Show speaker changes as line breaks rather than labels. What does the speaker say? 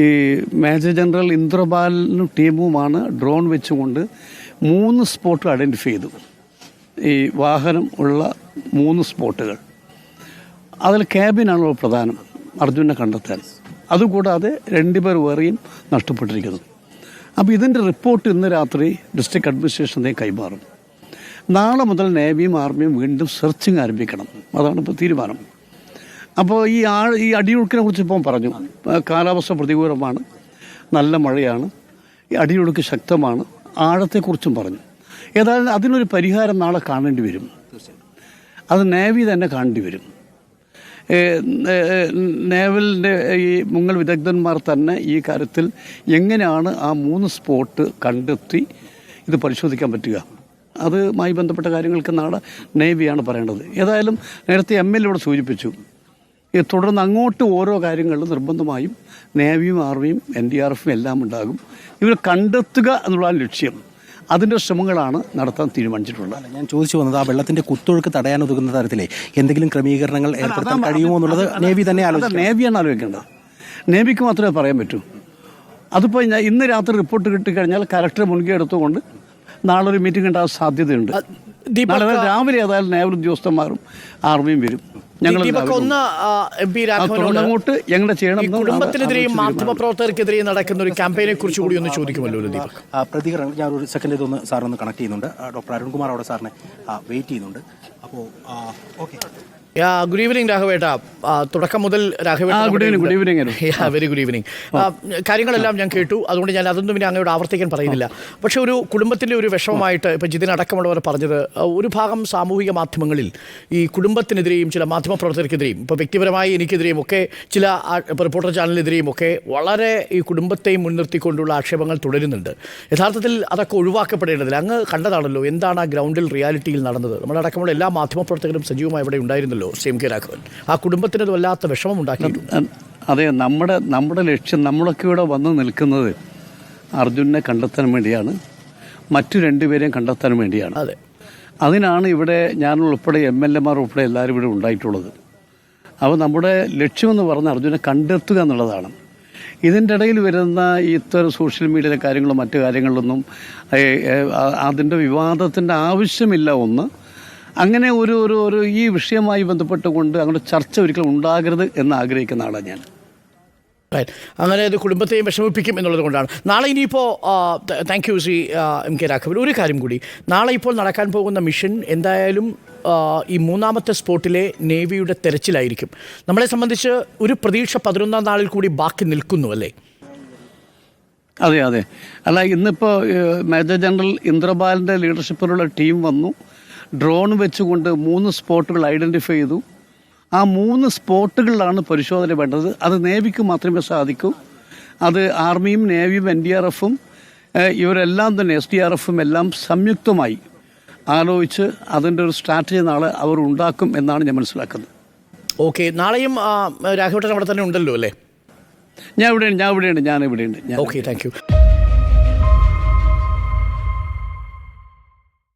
ഈ major general ഇന്ദ്രപാലിനും ടീമുമാണ് ഡ്രോൺ വെച്ചുകൊണ്ട് മൂന്ന് സ്പോട്ട് ഐഡന്റിഫൈ ചെയ്തു. ഈ വാഹനം ഉള്ള മൂന്ന് സ്പോട്ടുകൾ. അതിൽ ക്യാബിനാണ് പ്രധാനം അർജുനെ കണ്ടെത്താൻ. അതുകൂടാതെ രണ്ടുപേർ വേറെയും നഷ്ടപ്പെട്ടിരിക്കുന്നു. അപ്പോൾ ഇതിന്റെ റിപ്പോർട്ട് ഇന്ന് രാത്രി ഡിസ്ട്രിക്ട് അഡ്മിനിസ്ട്രേഷനെ കൈമാറും. നാളെ മുതൽ നേവിയും ആർമിയും വീണ്ടും സെർച്ചിങ് ആരംഭിക്കണം. അതാണ് ഇപ്പോൾ തീരുമാനം. അപ്പോൾ ഈ ആ ഈ അടിയൊഴുക്കിനെ കുറിച്ച് ഇപ്പം പറഞ്ഞു. കാലാവസ്ഥ പ്രതികൂലമാണ്. നല്ല മഴയാണ്. ഈ അടിയൊഴുക്ക് ശക്തമാണ്. ആഴത്തെക്കുറിച്ചും പറഞ്ഞു. ഏതായാലും അതിനൊരു പരിഹാരം നാളെ കാണേണ്ടി വരും. അത് നേവി തന്നെ കാണേണ്ടി വരും. നേവലിന്റെ ഈ മുങ്ങൽ വിദഗ്ധന്മാർ തന്നെ ഈ കാര്യത്തിൽ എങ്ങനെയാണ് ആ മൂന്ന് സ്പോട്ട് കണ്ടെത്തി ഇത് പരിശോധിക്കാൻ പറ്റുക? അതുമായി ബന്ധപ്പെട്ട കാര്യങ്ങൾക്ക് നാളെ നേവിയാണ് പറയേണ്ടത്. ഏതായാലും നേരത്തെ എം എൽ ഇവിടെ സൂചിപ്പിച്ചു. തുടർന്ന് അങ്ങോട്ട് ഓരോ കാര്യങ്ങളിലും നിർബന്ധമായും നേവിയും ആർമിയും എൻ ഡി ആർ എഫും എല്ലാം ഉണ്ടാകും. ഇവർ കണ്ടെത്തുക എന്നുള്ള ലക്ഷ്യം. അതിന്റെ ശ്രമങ്ങളാണ് നടത്താൻ തീരുമാനിച്ചിട്ടുള്ളത്.
അല്ല, ഞാൻ ചോദിച്ചു വന്നത് ആ വെള്ളത്തിന്റെ കുത്തൊഴുക്ക് തടയാൻ ഒതുങ്ങുന്ന തരത്തിലെ എന്തെങ്കിലും ക്രമീകരണങ്ങൾ ഏർപ്പെടുത്താൻ കഴിയുമോ എന്നുള്ളത് നേവി തന്നെ ആലോചിക്കും.
നേവിയാണ് ആലോചിക്കേണ്ടത്. നേവിക്ക് മാത്രമേ പറയാൻ പറ്റൂ. അതിപ്പോൾ ഞാൻ ഇന്ന് രാത്രി റിപ്പോർട്ട് കിട്ടിക്കഴിഞ്ഞാൽ കലക്ടർ മുൻകൈ എടുത്തുകൊണ്ട് നാളെ ഒരു മീറ്റിംഗ് ഉണ്ടാകാൻ സാധ്യതയുണ്ട്. നാളെ രാവിലെ ഏതായാലും നേവൽ ഉദ്യോഗസ്ഥന്മാരും ആർമിയും വരും. ഞങ്ങൾ തുടർന്നങ്ങോട്ട് എങ്ങനെ ചെയ്യണം
കുടുംബത്തിനെതിരെയും
മാധ്യമ
പ്രവർത്തകർക്കെതിരെയും നടക്കുന്ന ഒരു ക്യാമ്പയിനെ കുറിച്ച് കൂടി ഒന്ന് ചോദിക്കുമല്ലോ ദീപക്
പ്രതികരണം ഞാൻ ഒരു സെക്കൻഡ് ഇതൊന്ന് സാറൊന്ന് കണക്ട് ചെയ്യുന്നുണ്ട് ഡോക്ടർ അരുൺകുമാർ അവിടെ സാറിനെ വെയിറ്റ് ചെയ്യുന്നുണ്ട് അപ്പോൾ ഓക്കെ
യാ, ഗുഡ് ഈവനിങ് രാഘവേട്ട തുടക്കം മുതൽ രാഘവേട്ട വെരി ഗുഡ് ഈവനിങ് കാര്യങ്ങളെല്ലാം ഞാൻ കേട്ടു. അതുകൊണ്ട് ഞാൻ അതൊന്നും പിന്നെ അങ്ങോട്ട് ആവർത്തിക്കാൻ പറയുന്നില്ല. പക്ഷേ ഒരു കുടുംബത്തിന്റെ ഒരു വിഷമമായിട്ട് ഇപ്പോൾ ജിതിൻ അടക്കമുള്ളവർ പറഞ്ഞത് ഒരു ഭാഗം സാമൂഹിക മാധ്യമങ്ങളിൽ ഈ കുടുംബത്തിനെതിരെയും ചില മാധ്യമപ്രവർത്തകർക്കെതിരെയും ഇപ്പോൾ വ്യക്തിപരമായി എനിക്കെതിരെയും ഒക്കെ ചില റിപ്പോർട്ടർ ചാനലിനെതിരെയും ഒക്കെ വളരെ ഈ കുടുംബത്തെയും മുൻനിർത്തിക്കൊണ്ടുള്ള ആക്ഷേപങ്ങൾ തുടരുന്നുണ്ട്. യഥാർത്ഥത്തിൽ അതൊക്കെ ഒഴിവാക്കപ്പെടേണ്ടതില്ല. അങ്ങ് കണ്ടതാണല്ലോ എന്താണ് ആ ഗ്രൗണ്ടിൽ റിയാലിറ്റിയിൽ നടന്നത്. നമ്മളടക്കമുള്ള എല്ലാ മാധ്യമപ്രവർത്തകരും സജീവമായി ഇവിടെ ഉണ്ടായിരുന്നല്ലോ. C M K Raghavan. ആ കുടുംബത്തിന് അത് വല്ലാത്ത വിഷമം ഉണ്ടാക്കിയിട്ടുണ്ട്.
അതെ നമ്മുടെ നമ്മുടെ ലക്ഷ്യം നമ്മളൊക്കെ ഇവിടെ വന്ന് നിൽക്കുന്നത് അർജുനെ കണ്ടെത്താൻ വേണ്ടിയാണ്. മറ്റു രണ്ടുപേരെയും കണ്ടെത്താൻ വേണ്ടിയാണ്.
അതെ.
അതിനാണ് ഇവിടെ ഞാൻ ഉൾപ്പെടെ എം എൽ എമാർ ഉൾപ്പെടെ എല്ലാവരും ഇവിടെ ഉണ്ടായിട്ടുള്ളത്. അപ്പോൾ നമ്മുടെ ലക്ഷ്യമെന്ന് പറഞ്ഞ അർജുനെ കണ്ടെത്തുക എന്നുള്ളതാണ്. ഇതിന്റെ ഇടയിൽ വരുന്ന ഇത്തരം സോഷ്യൽ മീഡിയയിലെ കാര്യങ്ങളും മറ്റു കാര്യങ്ങളിലൊന്നും അതിന്റെ വിവാദത്തിന്റെ ആവശ്യമില്ല ഒന്ന്. അങ്ങനെ ഒരു ഒരു ഒരു ഈ വിഷയവുമായി ബന്ധപ്പെട്ടുകൊണ്ട് അങ്ങോട്ട് ചർച്ച ഒരിക്കലും ഉണ്ടാകരുത് എന്ന് ആഗ്രഹിക്കുന്ന ആളാണ് ഞാൻ.
അങ്ങനെ അത് കുടുംബത്തെയും വിഷമിപ്പിക്കും എന്നുള്ളത് കൊണ്ടാണ്. നാളെ ഇനിയിപ്പോൾ thank you Shri M K Raghavan. ഒരു കാര്യം കൂടി. നാളെ ഇപ്പോൾ നടക്കാൻ പോകുന്ന മിഷൻ എന്തായാലും ഈ മൂന്നാമത്തെ സ്പോട്ടിലെ നേവിയുടെ തെരച്ചിലായിരിക്കും. നമ്മളെ സംബന്ധിച്ച് ഒരു പ്രതീക്ഷ പതിനൊന്നാം നാളിൽ കൂടി ബാക്കി നിൽക്കുന്നു അല്ലേ?
അതെ അതെ. അല്ല ഇന്നിപ്പോൾ മേജർ ജനറൽ ഇന്ദ്രപാലിന്റെ ലീഡർഷിപ്പിലുള്ള ടീം വന്നു. ഡ്രോൺ വെച്ചുകൊണ്ട് മൂന്ന് സ്പോട്ടുകൾ ഐഡന്റിഫൈ ചെയ്തു. ആ മൂന്ന് സ്പോട്ടുകളിലാണ് പരിശോധന വേണ്ടത്. അത് നേവിക്ക് മാത്രമേ സാധിക്കൂ. അത് ആർമിയും നേവിയും എൻ ഡി ആർ എഫും ഇവരെല്ലാം തന്നെ എസ് ഡി ആർ എഫും എല്ലാം സംയുക്തമായി ആലോചിച്ച് അതിന്റെ ഒരു സ്ട്രാറ്റജി നാളെ അവർ ഉണ്ടാക്കും എന്നാണ് ഞാൻ മനസ്സിലാക്കുന്നത്.
ഓക്കെ നാളെയും രാഘവട്ടൻ അവിടെ തന്നെ ഉണ്ടല്ലോ അല്ലേ?
ഞാൻ ഇവിടെയുണ്ട് ഞാൻ ഇവിടെയുണ്ട് ഞാൻ ഇവിടെയുണ്ട്
ഓക്കെ താങ്ക് യു.